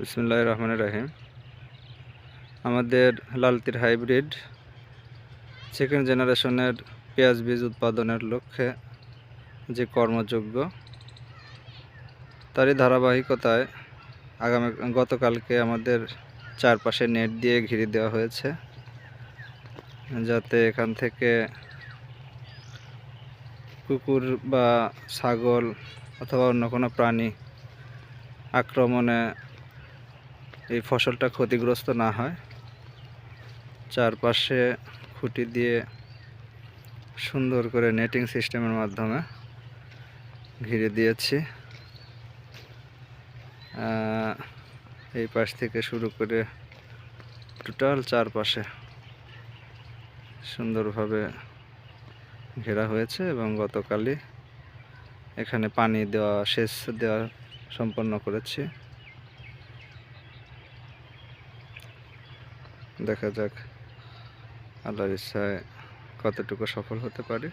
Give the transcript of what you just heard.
বিসমুল্লাহ রহমান রাহিম। আমাদের লালতির hybrid second জেনারেশনের পেঁয়াজ বীজ উৎপাদনের লক্ষ্যে যে কর্মযোগ্য, তারই ধারাবাহিকতায় আগামী, গতকালকে আমাদের চারপাশে নেট দিয়ে ঘিরে দেওয়া হয়েছে, যাতে এখান থেকে কুকুর বা ছাগল অথবা অন্য কোনো প্রাণী আক্রমণে এই ফসলটা ক্ষতিগ্রস্ত না হয়। চারপাশে খুঁটি দিয়ে সুন্দর করে নেটিং সিস্টেমের মাধ্যমে ঘিরে দিয়েছি। এই পাশ থেকে শুরু করে টোটাল চারপাশে সুন্দরভাবে ঘেরা হয়েছে এবং গতকালই এখানে পানি দেওয়া, সেচ দেওয়া সম্পন্ন করেছি। দেখা যাক। আল্লাহর ইচ্ছায় কতটুকু সফল হতে পারি।